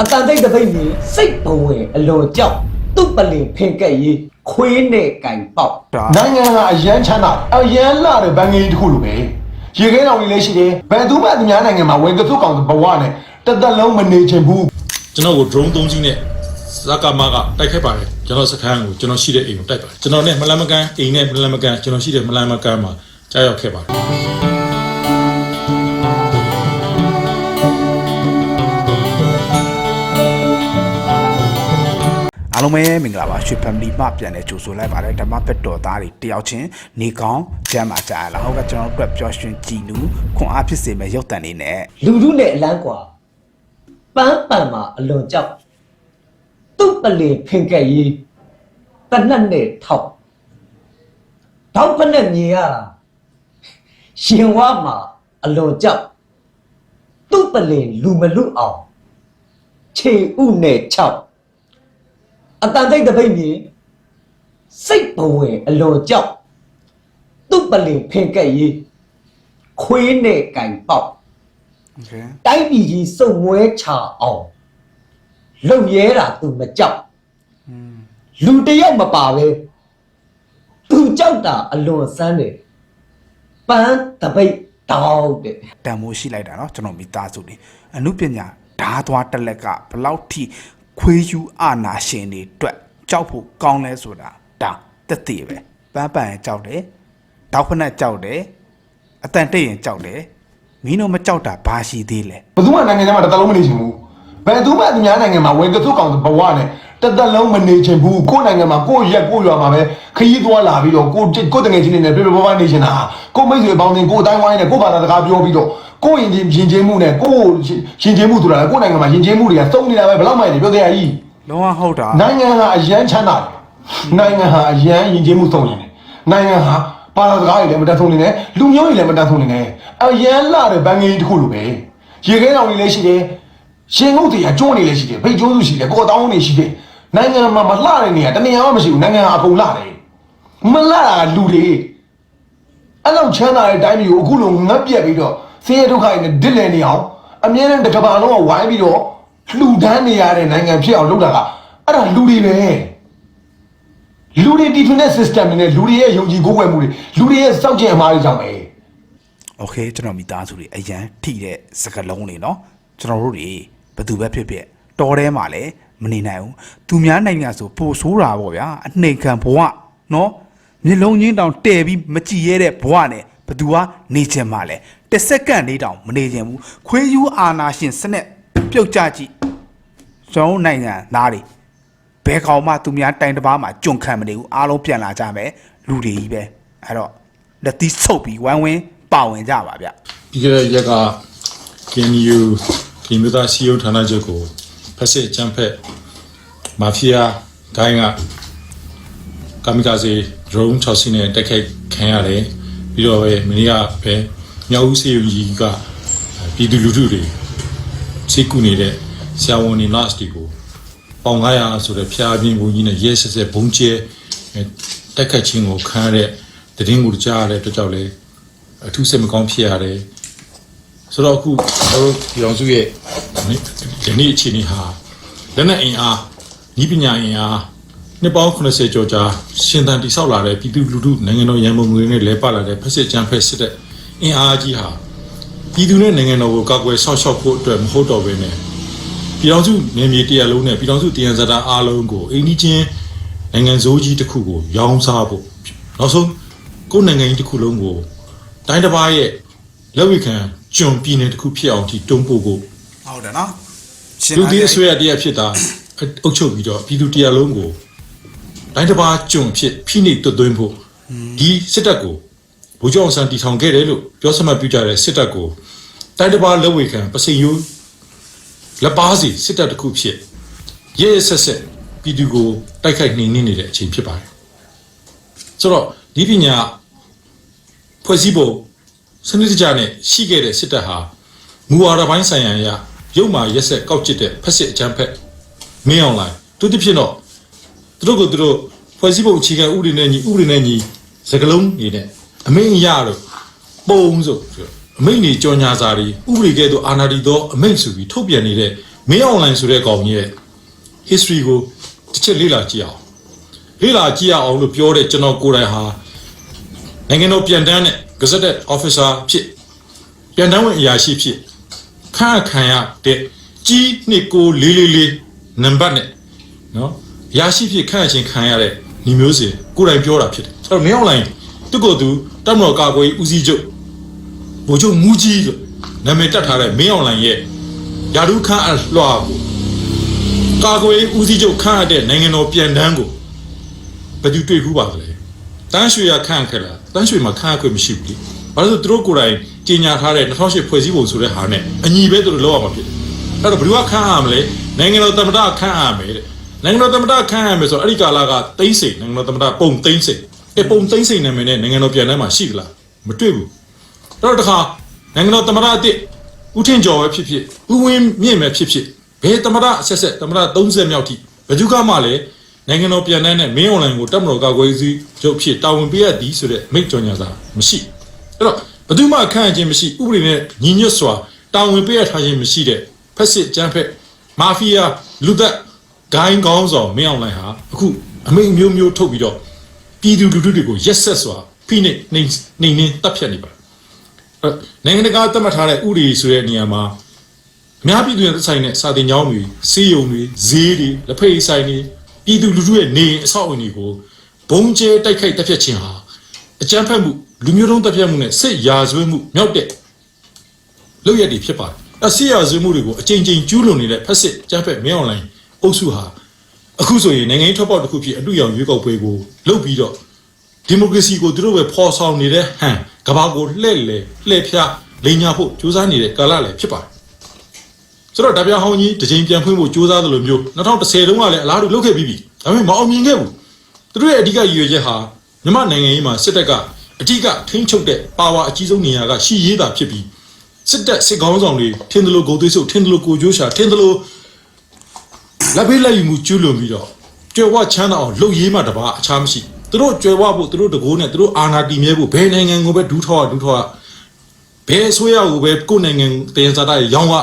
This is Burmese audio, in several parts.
အတန်တိတ်တပိတ်ကြီးစိတ်ဘဝင်အလွန်ကြောက်သူ့ပလင်ဖင်ကက်ရေးခွေးနဲ့ကင်ပေါက်ဒါနိုင်ငံကအရန်ချမ်းသာအရန်လာတဲ့ဘန်ငယ်တစ်ခုလိုပဲရေခဲတော်ကြီးလည်းရှိတယ်ဘယ်သူမှသူများနိုင်ငံမှာဝင်ကသွတ်ကောင်ဘဝနဲ့တစ်သက်လုံးမနေချင်ဘူးကျွန်တော်ကို drone သုံးစီးနဲ့ဇာကာမာကတိုက်ခိုက်ပါတယ်ကျွန်တော်စခန်းကိုကျွန်တော်ရှိတဲ့အိမ်ကိုတိုက်ပါတယ်ကျွန်တော်နဲ့မလန်မကန်အိမ်နဲ့မလန်မကန်ကျွန်တော်ရှိတဲ့မလန်မကန်မှာကြားရောက်ခဲ့ပါတယ် လုံးပဲမင်္ဂလာပါရွှေ family မှပြန်လဲကြိုဆိုလိုက်ပါတယ်ဓမ္မဘက်တော်သားတွေတယောက်ချင်းနေကောင်းကြမ်းပါကြရလားဟုတ်ကဲ့ကျွန်တော်တို့အတွက်ပျော်ရွှင်ကြည်နူးခွန်အားဖြစ်စေမယ့်ရုပ်တံလေးနဲ့လူလူနဲ့အလန်းကွာပန်းပန်မှာအလွန်ကြောက်သူ့ပလေဖင်ကက်ရီးတနတ်နဲ့ထောက်တော့ဖနဲ့မြင်ရတာရှင်ဝါမှာအလွန်ကြောက်သူ့ပလေလူမလူအောင်ခြေဥနဲ့ချောက် အတန်တိတ်တပိတ်မြင်စိတ်ဘဝင်အလွန်ကြောက်သူ့ပလင်ဖင်ကက်ရေးခွေးနဲ့ကင်ပေါက် โอเค တိုင်းပြည်ကြီးစုံမွဲချအောင်လုံရဲတာသူမကြောက်လူတစ်ယောက်မပါပဲသူကြောက်တာအလွန်ဆန်းတယ်ပန်းတပိတ်တောက်တဲ့ တန်မိုးရှိလိုက်တာเนาะကျွန်တော်မိသားစုတွေအမှုပညာဓားသွားတက်လက်ကဘလောက်ထိ ခွေးယူအာနာရှင်တွေအတွက်ကြောက်ဖို့ကောင်းလဲဆိုတာဒါတက်တည်ပဲပန်းပန်ရင်ကြောက်တယ်တောက်ဖက်နဲ့ကြောက်တယ်အတန်တိတ်ရင်ကြောက်တယ်မင်းတို့မကြောက်တာဘာရှိသေးလဲဘယ်သူမှနိုင်ငံထဲမှာတစ်သက်လုံးမနေချင်ဘူးဘယ်သူမှသူများနိုင်ငံမှာဝင်ကသွတ်ကောင်ဘဝနဲ့တစ်သက်လုံးမနေချင်ဘူးကိုယ့်နိုင်ငံမှာကိုယ့်ရက်ကိုယ့်ရွာမှာပဲခရီးသွားလာပြီးတော့ကိုယ့်ကိုယ့်တငယ်ချင်းတွေနဲ့ပြပြပပနေချင်တာကိုယ့်မိတ်ဆွေပေါင်းတင်ကိုယ့်အတိုင်းဝိုင်းနဲ့ကိုယ့်ဘာသာစကားပြောပြီးတော့ ကိုယ့်ရင်ချင်းရင်ချင်းမှုနဲ့ကိုယ့်ရင်ချင်းမှုဆိုတာလေကိုယ့်နိုင်ငံမှာရင်ချင်းမှုတွေကစုံနေတာပဲဘယ်တော့မှနေပြောသေးရကြီးလုံးဝဟုတ်တာနိုင်ငံကအရန်ချမ်းသာတယ်နိုင်ငံဟာအရန်ယဉ်ကျေးမှုစုံရင်တယ်နိုင်ငံဟာပါလာစကားတွေလည်းမတတ်ဆုံးနေတယ်လူမျိုးတွေလည်းမတတ်ဆုံးနေတယ်အရန်လာတဲ့ဘန်ငယ်တစ်ခုလိုပဲရေခဲတော်ကြီးလည်းရှိတယ်ရှင်ငုတ်တွေကကျွန်းနေလည်းရှိတယ်ဖိတ်ကျိုးစုရှိတယ်ကိုယ်တောင်းနေရှိတယ်နိုင်ငံမှာမလှတဲ့နေရာတနေရာမှမရှိဘူးနိုင်ငံဟာအကုန်လှတယ်မလှတာကလူတွေအဲ့လောက်ချမ်းသာတဲ့တိုင်းပြည်ကိုအခုလိုငတ်ပြက်ပြီးတော့ ဆင်းရဲဒုက္ခတွေနဲ့ဒစ်လည်နေအောင်အမြဲတမ်းတစ်ကမ္ဘာလုံးကဝိုင်းပြီးတော့လှူဒန်းနေရတဲ့နိုင်ငံဖြစ်အောင်လုပ်တာကအဲ့ဒါလူတွေပဲ လူတွေတီထွင်တဲ့ system တွေနဲ့လူတွေရဲ့ယုံကြည်ကိုးကွယ်မှုတွေလူတွေရဲ့စောင့်ကြည့်အမှားတွေကြောင့်ပဲ โอเคကျွန်တော်မိသားစုတွေအရန်ထိတဲ့စကလုံးတွေเนาะကျွန်တော်တို့တွေဘယ်သူပဲဖြစ်ဖြစ်တော်ထဲမှာလည်းမနေနိုင်ဘူးသူများနိုင်ငံဆိုပိုဆိုးတာပေါ့ဗျာအနှိမ်ခံဘဝเนาะမျက်လုံးချင်းတောင်တဲ့ပြီးမကြည်ရတဲ့ဘဝနဲ့ဘသူကနေချင်မှလဲ တစ်စက္ကန့်လေးတောင်မနေချင်ဘူးခွေးယူအာနာရှင်စနစ်ပြုတ်ကြကြည့်ကျွန်တော်တို့နိုင်ငံသားတွေဘယ်ကောင်မှသူများတိုင်တစ်ပါးမှာကြုံခံမနေဘူးအားလုံးပြန်လာကြမယ်လူတွေကြီးပဲအဲ့တော့လက်သီးဆုပ်ပြီးဝိုင်းဝန်းပါဝင်ကြပါဗျပြီးခဲ့တဲ့ရက်က KNU ဒီမျိုးသားစီယုံဌာနချုပ်ကိုဖက်စစ်ချမ်းဖက်မာဖီးယားဂိုင်းကကာမီကာဇေ drone 6စီးနဲ့တိုက်ခိုက်ခံရတယ်ပြီးတော့ပဲမင်းကပဲ မြောက်ဦးစီယုံကြီးကပြည်သူလူထုတွေစိတ်ကူနေတဲ့ဆရာဝန်တွေ nurse တွေကိုပေါင်900ဆိုတဲ့ဖျားပြင်းကိုကြီးနဲ့ရဲဆက်ဆက်ဘုံကျဲတိုက်ခိုက်ခြင်းကိုခံရတဲ့တည်င်းကိုကြားရတဲ့အတွက်ကြောင့်လေအထူးစိတ်မကောင်းဖြစ်ရတယ်ဆိုတော့အခုကျွန်တော်တို့ပြည်အောင်စုရဲ့ဒီနေ့အခြေအနေဟာလက်နက်အင်အားဤပညာအင်အားနှစ်ပေါင်း80ကျော်ကြာရှင်သန်တိဆောက်လာတဲ့ပြည်သူလူထုနိုင်ငံတော်ရန်ပုံငွေနဲ့လဲပတ်လာတဲ့ဖက်စစ်ကြမ်းဖက်စစ်တဲ့ အင်အားကြီးဟာပြည်သူနဲ့နိုင်ငံတော်ကိုကာကွယ်ဆောက်ရှောက်ဖို့အတွက်မဟုတ်တော့ဘဲနဲ့ပြည်တော်စုနေမြေတရလုံးနဲ့ပြည်တော်စုတရန်ဇာတာအားလုံးကိုအိန္ဒိချင်းနိုင်ငံစိုးကြီးတစ်ခုကိုရောင်းစားဖို့နောက်ဆုံးကိုယ်နိုင်ငံကြီးတစ်ခုလုံးကိုတိုင်းတစ်ပါးရဲ့လက်ဝိခံကျွန်ပြည်နယ်တစ်ခုဖြစ်အောင်ဒီတွန်းပို့ဖို့ဟုတ်တယ်နော်လူဒီအဆွေရတရားဖြစ်တာအုပ်ချုပ်ပြီးတော့ပြည်သူတရားလုံးကိုတိုင်းတစ်ပါးကျွန်ဖြစ်ဖိနှိပ်တွတ်သွင်းဖို့ဒီစစ်တပ်ကို ဗိုလ်ချုပ်အောင်ဆန်းတီထောင်ခဲ့တယ်လို့ပြောစမှတ်ပြုကြတဲ့စစ်တပ်ကိုတိုင်းတစ်ပါးလက်ဝေခံပစိန်ယိုးလက်ပါစီစစ်တပ်တစ်ခုဖြစ်ရဲရဲဆက်ဆက်ပြည်သူကိုတိုက်ခိုက်နှိမ်နင်းနေတဲ့အချိန်ဖြစ်ပါတယ်ဆိုတော့ဒီပညာဖွဲ့စည်းဖို့စနစ်တကျနဲ့ရှိခဲ့တဲ့စစ်တပ်ဟာမူဝါဒပိုင်းဆိုင်ရာအရရုပ်မာရက်ဆက်ကောက်ကျစ်တဲ့ဖက်စစ်အကြမ်းဖက်မင်းအောင်လိုင်းသူတစ်ဖြစ်တော့သူတို့ကိုသူတို့ဖွဲ့စည်းပုံအခြေခံဥပဒေနဲ့ညီဥပဒေနဲ့ညီစကလုံးနေနဲ့ အမိန့်အရတော့ပုံဆိုပြီးတော့အမိန့်တွေကြော်ညာစာတွေဥပဒေကဲ့သို့အာဏာတည်သောအမိန့်ဆိုပြီးထုတ်ပြန်နေတဲ့မင်း online ဆိုတဲ့ကောင်ကြီးရဲ့ history ကိုတစ်ချက်လေ့လာကြည့်အောင်လေ့လာကြည့်အောင်လို့ပြောတဲ့ကျွန်တော်ကိုယ်တိုင်ဟာနိုင်ငံတော်ပြန်တန်းတဲ့ gazetted officer ဖြစ်ပြန်တန်းဝင်အရာရှိဖြစ်ခန့်အပ်ခံရတဲ့ကြီးနှစ်ကိုလေးလေးလေးနံပါတ်နဲ့နော်အရာရှိဖြစ်ခန့်အပ်ခြင်းခံရတဲ့ညီမျိုးစဉ်ကိုယ်တိုင်ပြောတာဖြစ်တယ်အဲ့တော့မင်း online သူကိုယ်သူ တက်မတော်ကာကွယ်ဦးစီးချုပ်ဘိုလ်ချုပ်မူကြီးလို့နာမည်တက်ထားတဲ့မင်း online ရဲ့ယာဒုခန့်အလွှာကိုကာကွယ်ဦးစီးချုပ်ခန့်အပ်တဲ့နိုင်ငံတော်ပြန်တန်းကိုဘယ်သူတွေ့ခုပါသလဲတန်းရွှေရခန့်ခဲ့လားတန်းရွှေမှာခန့်အပ်ခွင့်မရှိဘူးလေဘာလို့လဲဆိုသူတို့ကိုယ်တိုင်ကြီးညာထားတဲ့2008ဖွဲ့စည်းပုံဆိုတဲ့ဟာနဲ့အညီပဲသူတို့လောက်ရမှာဖြစ်တယ်အဲ့တော့ဘယ်သူကခန့်အပ်မလဲနိုင်ငံတော်သမ္မတခန့်အပ်မယ်တဲ့နိုင်ငံတော်သမ္မတခန့်အပ်မယ်ဆိုတော့အဲ့ဒီကာလကသိမ့်စိန်နိုင်ငံတော်သမ္မတပုံသိမ့်စိန် အဲ့ပုံသိမ့်စိန်နာမည်နဲ့နိုင်ငံတော်ပြန်တန်းမှာရှိသလားမတွေ့ဘူးအဲ့တော့တခါနိုင်ငံတော်သမ္မတအစ်ဦးထင်ကျော်ပဲဖြစ်ဖြစ်ဦးဝင်းမြင့်ပဲဖြစ်ဖြစ်ဘယ်သမရအဆက်ဆက်သမရ30မြောက်ထိဘယ်သူကမှလည်းနိုင်ငံတော်ပြန်တန်းနဲ့မင်းအွန်လိုင်းကိုတက်မတော်ကာကွယ်စီချုပ်ဖြစ်တာဝန်ပေးရသည်ဆိုတဲ့မိတ်ကြော်ညာစာမရှိအဲ့တော့ဘယ်သူမှခန့်အပ်ခြင်းမရှိဥပဒေနဲ့ညီညွတ်စွာတာဝန်ပေးရထားခြင်းမရှိတဲ့ဖက်စစ်ကြမ်းဖက်မာဖီးယားလူသက်ဂိုင်းကောင်းဆောင်မင်းအွန်လိုင်းဟာအခုအမိန့်မျိုးမျိုးထုတ်ပြီးတော့ ပြည်သူလူထုတွေကိုရက်ဆက်စွာဖိနှိပ်နှိမ်နှိမ်နှင်းတပ်ဖြတ်နေပါတယ်အဲ့တော့နိုင်ငံတကာသတ်မှတ်ထားတဲ့ဥပဒေဆိုတဲ့နေရာမှာအများပြည်သူရဲ့သက်ဆိုင်တဲ့စာတင်ကျောင်းတွေစီးရုံတွေဈေးတွေလက်ဖက်ရည်ဆိုင်တွေပြည်သူလူထုရဲ့နေအိမ်အဆောက်အအုံတွေကိုဘုံကျဲတိုက်ခိုက်တပ်ဖြတ်ခြင်းဟာအကြမ်းဖက်မှုလူမျိုးတုံးတပ်ဖြတ်မှုနဲ့စစ်ရာဇဝတ်မှုမြောက်တဲ့လုပ်ရက်တွေဖြစ်ပါတယ်။အစစ်ရာဇဝတ်မှုတွေကိုအကြိမ်ကြိမ်ကျူးလွန်နေတဲ့ဖက်စစ်အကြမ်းဖက်မင်းအွန်လိုင်းအုပ်စုဟာ အခုဆိုရင်နိုင်ငံရေးထွက်ပေါက်တစ်ခုဖြစ်အတူရောင်ရွေးကောက်ပွဲကိုလုပ်ပြီးတော့ဒီမိုကရေစီကိုသူတို့ပဲဖော်ဆောင်နေတဲ့ဟန်ကဘာကိုလှည့်လေလှည့်ဖြားလိန်ညာဖို့ကြိုးစားနေတဲ့ကာလလည်းဖြစ်ပါတယ်ဆိုတော့တပြားဟောင်းကြီးတစ်ချိန်ပြန်ဖွင့်ဖို့ကြိုးစားသလိုမျိုး2010တုန်းကလည်းအလားတူလုပ်ခဲ့ပြီးပြီဒါပေမဲ့မအောင်မြင်ခဲ့ဘူးသူတို့ရဲ့အဓိကရည်ရွယ်ချက်ဟာမြန်မာနိုင်ငံရေးမှာစစ်တပ်ကအဓိကထိန်းချုပ်တဲ့ပါဝါအကြီးဆုံးနေရာကရှီရေးတာဖြစ်ပြီးစစ်တပ်စစ်ကောင်းဆောင်တွေထင်းသလိုဂုံသွေးဆုပ်ထင်းသလိုကိုကျိုးရှာထင်းသလို လက်ဘေးလက်ယူမှုကျူးလွန်ပြီးတော့ကြွယ်ဝချမ်းသာအောင်လုပ်ရေးမှတပါအခြားမရှိသူတို့ကြွယ်ဝဖို့သူတို့တကိုးနဲ့သူတို့အာဏာတည်မြဲဖို့ဘယ်နိုင်ငံကိုပဲဒူးထောက်ရဒူးထောက်ရဘယ်အစိုးရကိုပဲကိုယ်နိုင်ငံတည်ရစားတဲ့ရောင်းရ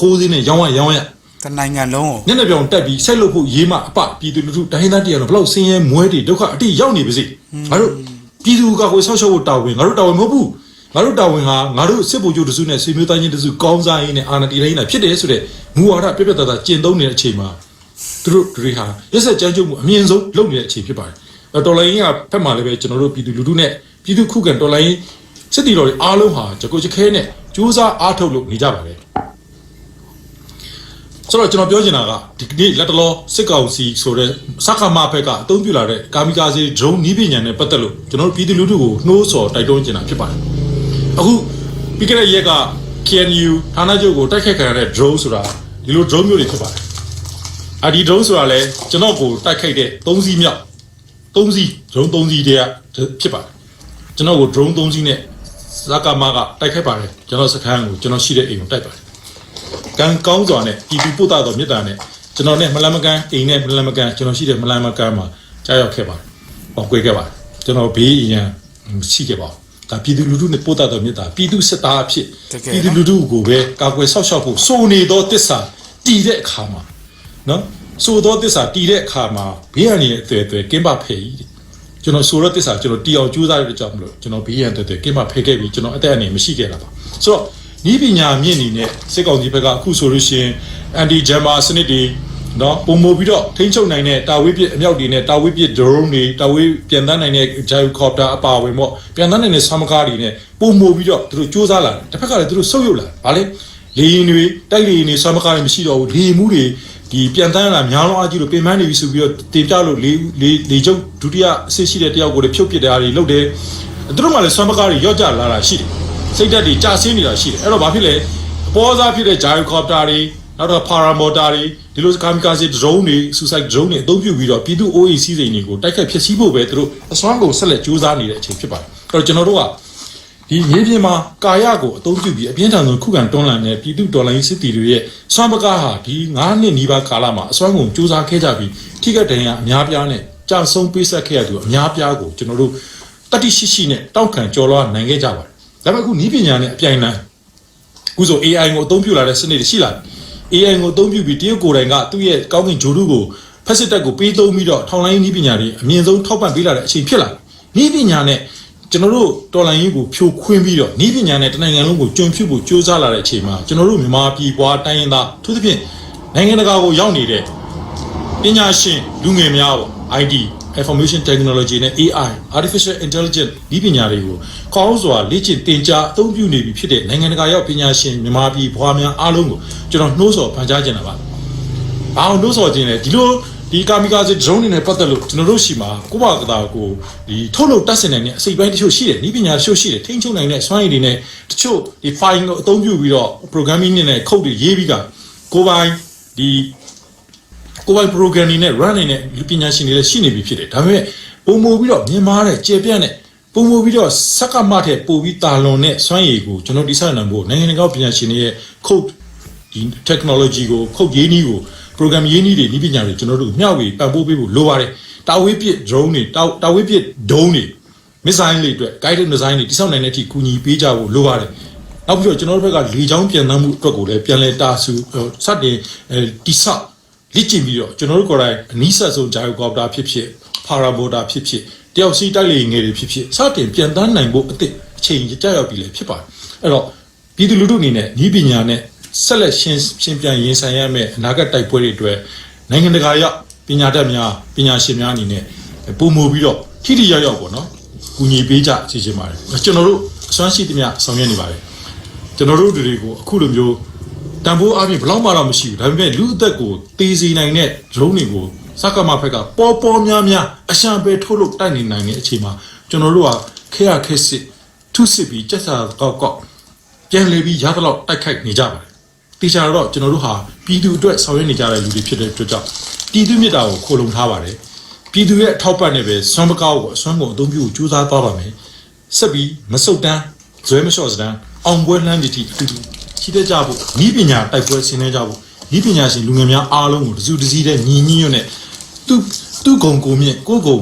ခိုးစင်းနဲ့ရောင်းရရောင်းရတနိုင်ငံလုံးကိုညနေပြောင်တက်ပြီးဆက်လုပ်ဖို့ရေးမှအပပြည်သူလူထုတိုင်းသားတရားတော့ဘလောက်ဆင်းရဲမွဲတွေဒုက္ခအတိရောက်နေပါစေငါတို့ပြည်သူကကိုဆောက်ရှောက်ဖို့တာဝန်ငါတို့တာဝန်မဟုတ်ဘူးငါတို့တာဝန်ဟာငါတို့စစ်ဗိုလ်ချုပ်တစုနဲ့ဆွေမျိုးသားချင်းတစုကောင်းစားရင်းနဲ့အာဏာတည်တိုင်းတာဖြစ်တယ်ဆိုတဲ့မူဝါဒပြပြတသားကျင့်သုံးနေတဲ့အချိန်မှာ သူတို့တွေဟာရက်ဆက်ကြမ်းကြုတ်မှုအမြင့်ဆုံးလုပ်နေတဲ့အချိန်ဖြစ်ပါတယ်အဲ့တော်လိုင်းကဖက်မှလည်းပဲကျွန်တော်တို့ပြည်သူလူထုနဲ့ပြည်သူခုခံတော်လိုင်းစစ်တီတော်တွေအားလုံးဟာကြကိုချခဲနဲ့စူးစမ်းအားထုတ်လို့နေကြပါလေဆိုတော့ကျွန်တော်ပြောချင်တာကဒီကနေ့လက်တလောစစ်ကောင်စီဆိုတဲ့စက္ကမဘက်ကအသုံးပြုလာတဲ့ကာမီကာဇေ drone နီးပညာနဲ့ပတ်သက်လို့ကျွန်တော်တို့ပြည်သူလူထုကိုနှိုးဆော်တိုက်တွန်းချင်တာဖြစ်ပါတယ်အခုပြီးခဲ့တဲ့ရက်က KNU ဌာနချုပ်ကိုတိုက်ခိုက်ခံရတဲ့ drone ဆိုတာဒီလို drone မျိုးတွေဖြစ်ပါတယ် အဒီ drone ဆိုတာလဲကျွန်တော်ကိုတိုက်ခိုက်တဲ့3စီးမြောက်3စီး drone 3စီးတည်းဖြစ်ပါတယ်ကျွန်တော်ကို drone 3စီးနဲ့စက္ကမကတိုက်ခိုက်ပါတယ်ကျွန်တော်စခန်းကိုကျွန်တော်ရှိတဲ့အိမ်ကိုတိုက်ပါတယ်ကံကောင်းစွာနဲ့ပြည်သူပို့တာတော်မြတ်တာနဲ့ကျွန်တော်နဲ့မလန်မကန်အိမ်နဲ့မလန်မကန်ကျွန်တော်ရှိတဲ့မလန်မကန်မှာကြားရောက်ခဲ့ပါတယ်။ပေါ့ကွေးခဲ့ပါတယ်။ကျွန်တော်ဘေးအရန်ရှိခဲ့ပါဘူး။ဒါပြည်သူလူထုနဲ့ပို့တာတော်မြတ်တာပြည်သူစစ်သားအဖြစ်ပြည်သူလူထုကိုပဲကာကွယ်ဆောက်ရှောက်ဖို့စိုးနေသောတစ္ဆာတည်တဲ့အခါမှာ နော်စိုးသောတစ္ဆာတည်တဲ့အခါမှာဘေးရန်ရဲ့အသွယ်အသွယ်ကင်းပါဖယ်ကြီးကျွန်တော်ဆိုတော့တစ္ဆာကျွန်တော်တီအောင်ကြိုးစားရတဲ့ကြောင့်မလို့ကျွန်တော်ဘေးရန်တဲ့တဲ့ကင်းပါဖယ်ခဲ့ပြီးကျွန်တော်အသက်အနေမရှိခဲ့တာပါဆိုတော့ဤပညာမြင့်နေနဲ့စစ်ကောင်စီဘက်ကအခုဆိုလို့ရှိရင်အန်တီဂျမ်မာစနစ်တွေနော်ပုံမပြီးတော့ထိန်းချုပ်နိုင်တဲ့တာဝေးပစ်အမြောက်တွေနဲ့တာဝေးပစ် drone တွေတာဝေးပြန်တန်းနိုင်တဲ့ gyrocopter အပါအဝင်ပေါ့ပြန်တန်းနိုင်တဲ့ဆမ်မကားတွေနဲ့ပုံမပြီးတော့သူတို့စူးစမ်းလာတယ်တစ်ဖက်ကလည်းသူတို့ဆုပ်ယုပ်လာဗာလေလေရင်တွေတိုက်လေရင်တွေဆမ်မကားတွေမရှိတော့ဘူးလေမှုတွေ ဒီပြန်တန်းလာများလုံးအကြီးလို့ပြင်ပန်းနေပြီဆိုပြီးတော့တင်ပြလို့လေလေလေကျုပ်ဒုတိယအဆင့်ရှိတဲ့တယောက်ကိုလည်းဖြုတ်ပစ်တာတွေလုပ်တယ်သူတို့ကလည်းဆမ်မကားတွေရော့ကျလာတာရှိတယ်စိတ်ဓာတ်တွေကြာဆင်းနေတာရှိတယ်အဲ့တော့ဘာဖြစ်လဲအပေါ်စားဖြစ်တဲ့ gyrocopter တွေနောက်တော့ paramotor တွေဒီလို kamikaze drone တွေ suicide drone တွေအသုံးပြုပြီးတော့ပြည်သူ OA စီးစိမ်တွေကိုတိုက်ခတ်ဖျက်ဆီးဖို့ပဲသူတို့အစွမ်းကုန်ဆက်လက်ကြိုးစားနေတဲ့အချိန်ဖြစ်ပါတယ်အဲ့တော့ကျွန်တော်တို့က ဒီမြေပြင်မှာကာယကိုအသုံးပြုပြီးအပြင်းထန်ဆုံးခုခံတွန်းလှန်တဲ့ပြည်သူဒေါ်လာရင်းစစ်တီတွေရဲ့စွမ်းပကားဟာဒီ9နှစ်နီးပါးကာလမှာအစွမ်းကုန်ကြိုးစားခဲ့ကြပြီးထိခိုက်ဒဏ်ရာအများပြားနဲ့ကြာဆုံးပေးဆက်ခဲ့ရသူအများပြားကိုကျွန်တော်တို့တတိရှိရှိနဲ့တောက်ခံကြော်လွှားနိုင်ခဲ့ကြပါတယ်ဒါပေမဲ့အခုနီးပညာနဲ့အပြိုင်တန်းအခုဆို AI ကိုအသုံးပြုလာတဲ့စနစ်တွေရှိလာပြီ AI ကိုအသုံးပြုပြီးတရုတ်ကိုယ်တိုင်ကသူ့ရဲ့ကောင်းကင်ဂျိုရုကိုဖက်စစ်တပ်ကိုပေးသုံးပြီးတော့ထောင်လိုင်းနည်းပညာတွေအမြင့်ဆုံးထောက်ပံ့ပေးလာတဲ့အချိန်ဖြစ်လာတယ်နည်းပညာနဲ့ ကျွန်တော်တို့တော်လိုင်းရေးကိုဖြိုခွင်းပြီးတော့နည်းပညာနဲ့တနိုင်ငံလုံးကိုကျွံဖြူဖို့ကြိုးစားလာတဲ့အချိန်မှာကျွန်တော်တို့မြန်မာပြည်ပွားတိုင်းရင်းသားသူသဖြင့်နိုင်ငံတကာကိုရောက်နေတဲ့ပညာရှင်လူငယ်များပေါ့ ID information technology နဲ့ AI artificial intelligence ဒီပညာတွေကိုကောင်းစွာလေ့ကျင့်သင်ကြားအသုံးပြုနေပြီဖြစ်တဲ့နိုင်ငံတကာရောက်ပညာရှင်မြန်မာပြည်ဘွားများအားလုံးကိုကျွန်တော်နှိုးဆော်ပန်ကြားခြင်းတာပါ။ဘာလို့နှိုးဆော်ခြင်းလဲဒီလို ဒီကာမီကာဇေ drone တွေနဲ့ပတ်သက်လို့ကျွန်တော်တို့ရှိမှာကိုယ့်ဘာသာကိုဒီထုတ်လုပ်တတ်ဆင်နိုင်တဲ့အစိပ်ပိုင်းတချို့ရှိတယ်ဤပညာတချို့ရှိတယ်ထိန်းချုပ်နိုင်တဲ့စွမ်းရည်တွေနဲ့တချို့ဒီ file ကိုအသုံးပြုပြီးတော့ programming နဲ့ code တွေရေးပြီးကကိုယ်ပိုင်ဒီကိုယ်ပိုင် program တွေနဲ့ run နေတဲ့လူပညာရှင်တွေလည်းရှိနေပြီဖြစ်တယ်ဒါပေမဲ့ပုံမူပြီးတော့မြင်မာတဲ့ကျေပြန့်တဲ့ပုံမူပြီးတော့စက္ကမတဲ့ပို့ပြီးတာလွန်တဲ့စွမ်းရည်ကိုကျွန်တော်ဒီဆိုင်နိုင်ဖို့နိုင်ငံတကာပညာရှင်တွေရဲ့ code ဒီ technology ကို code ရေးနည်းကို program ရေးနည်းတွေဤပညာတွေကျွန်တော်တို့မျှဝေပံ့ပိုးပေးဖို့လိုပါတယ်တာဝေးပစ် drone တွေတာတာဝေးပစ် drone တွေ missile တွေအတွက် guided missile တွေတိစောက်နိုင်တဲ့အထိကူညီပေးကြဖို့လိုပါတယ်နောက်ပြီးတော့ကျွန်တော်တို့ဘက်ကလေချောင်းပြန်နှမ်းမှုအတွက်ကိုလည်းပြန်လဲတာဆူစတင်အဲတိဆောက်လက်ကျင်ပြီးတော့ကျွန်တော်တို့ကိုယ်တိုင်အနီးဆက်ဆုံးဂျိုင်ကော်ပတာဖြစ်ဖြစ်ဖာရာဘိုတာဖြစ်ဖြစ်တယောက်စီတိုက်လေငယ်တွေဖြစ်ဖြစ်စတင်ပြန်တန်းနိုင်ဖို့အသည့်အချိန်ကြာရောက်ပြီလေဖြစ်ပါတယ်အဲ့တော့ပြည်သူလူထုအနေနဲ့ဤပညာနဲ့ ဆက်လက်ရှင်းရှင်းပြန်ရင်ဆိုင်ရမယ့်အနာဂတ်တိုက်ပွဲတွေအတွက်နိုင်ငံတကာရောက်ပညာတတ်များပညာရှင်များအနေနဲ့ပုံမူပြီးတော့ထိထိရောက်ရောက်ပေါ့နော်ကူညီပေးကြစီစဉ်ပါတယ်ကျွန်တော်တို့အစွမ်းရှိသမျှဆောင်ရွက်နေပါတယ်ကျွန်တော်တို့တွေကိုအခုလိုမျိုးတန်ဖိုးအပြင်ဘယ်လောက်မှတော့မရှိဘူးဒါပေမဲ့လူအသက်ကိုတေးစီနိုင်တဲ့ drone တွေကိုစက္ကမဖက်ကပေါ်ပေါ်များများအရှံပဲထုတ်လို့တိုက်နေနိုင်တဲ့အချိန်မှာကျွန်တော်တို့ကခဲရခဲစစ်ထုစစ်ပြီးစက်စာကောက်ကောက်ပြန်လေပြီးရသလောက်တိုက်ခိုက်နေကြပါတယ် တေချာတော့ကျွန်တော်တို့ဟာပြည်သူအတွက်ဆောင်ရွက်နေကြတဲ့လူတွေဖြစ်တဲ့အတွက်ကြောင့်ပြည်သူမြစ်တာကိုခိုလုံထားပါတယ်ပြည်သူရဲ့အထောက်ပံ့နဲ့ပဲဆွမ်းမကောက်ကိုအစွမ်းကုန်အသုံးပြုကြိုးစားသွားပါမယ်ဆက်ပြီးမဆုတ်တန်းဇွဲမလျှော့စတန်းအောင်ပွဲလှမ်းတီအတူတူရှိတဲ့ကြဖို့ဤပညာတိုက်ပွဲဆင်းနေကြဖို့ဤပညာရှင်လူငယ်များအားလုံးကိုတစုတစည်းတဲ့ညီညွတ်နဲ့သူသူကုံကိုမြင့်ကိုကုံ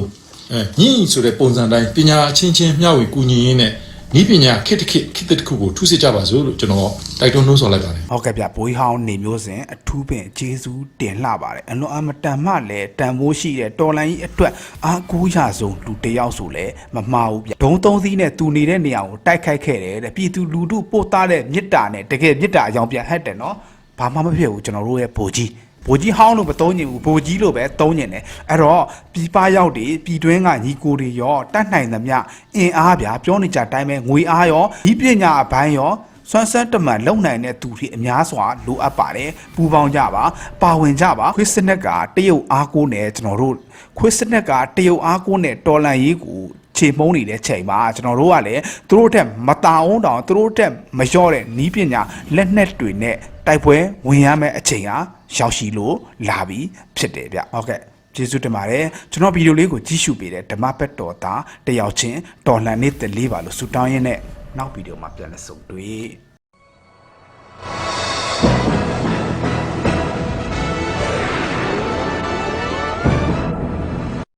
အဲညင်ဆိုတဲ့ပုံစံတိုင်းပညာအချင်းချင်းမျှဝေကူညီရင်းနဲ့ ဤပညာခစ်တစ်ခစ်ခစ်တစ်ခုကိုထူးစစ်ကြပါစို့လို့ကျွန်တော်တိုက်တွန်းနှိုးဆော်လိုက်ပါတယ်ဟုတ်ကဲ့ဗျဘိုးဟောင်းနေမျိုးစဉ်အထူးပင်ဂျေဇူးတင်လှပါတယ်အလွန်အမတန်မှလည်းတန်ဖိုးရှိတဲ့တော်လိုင်းကြီးအတွက်အားကိုးရဆုံးလူတစ်ယောက်ဆိုလဲမမှားဘူးဗျဒုံသုံးသီးနဲ့သူနေတဲ့နေရာကိုတိုက်ခိုက်ခဲ့တယ်တဲ့ပြည်သူလူထုပို့သားတဲ့မြစ်တာနဲ့တကယ်မြစ်တာအကြောင်းပြန်ဟက်တယ်နော်ဘာမှမဖြစ်ဘူးကျွန်တော်တို့ရဲ့ဘိုးကြီး ဘိုးကြီးဟောင်းလို့မသုံးညင်ဘူးဘိုးကြီးလို့ပဲသုံးညင်တယ်အဲ့တော့ပြည်ပရောက်တွေပြည်တွင်းကညီကိုတွေရောတတ်နိုင်သမျှအင်အားဗျာပြောနေကြအတိုင်းပဲငွေအားရောဒီပညာအပိုင်းရောစွမ်းစမ်းတမန်လုံနိုင်တဲ့သူတွေအများစွာလိုအပ်ပါတယ်ပူပေါင်းကြပါပါဝင်ကြပါခွေးစနက်ကတရုတ်အားကိုးနဲ့ကျွန်တော်တို့ခွေးစနက်ကတရုတ်အားကိုးနဲ့တော်လန်ရေးကို ခြေမှုံးနေတဲ့ချိန်မှာကျွန်တော်တို့ကလည်းသူတို့ထက်မတအောင်တောင်သူတို့ထက်မလျော့တဲ့နီးပညာလက်နက်တွေနဲ့တိုက်ပွဲဝင်ရမယ့်အချိန်ဟာရောက်ရှိလို့လာပြီဖြစ်တယ်ဗျဟုတ်ကဲ့ကျေးဇူးတင်ပါတယ်ကျွန်တော်ဗီဒီယိုလေးကိုကြည့်ရှုပေးတဲ့ဓမ္မဘက်တော်သားတယောက်ချင်းတော်လှန်နေတလေးပါလို့ဆုတောင်းရင်းနဲ့နောက်ဗီဒီယိုမှာပြန်လည်ဆုံတွေ့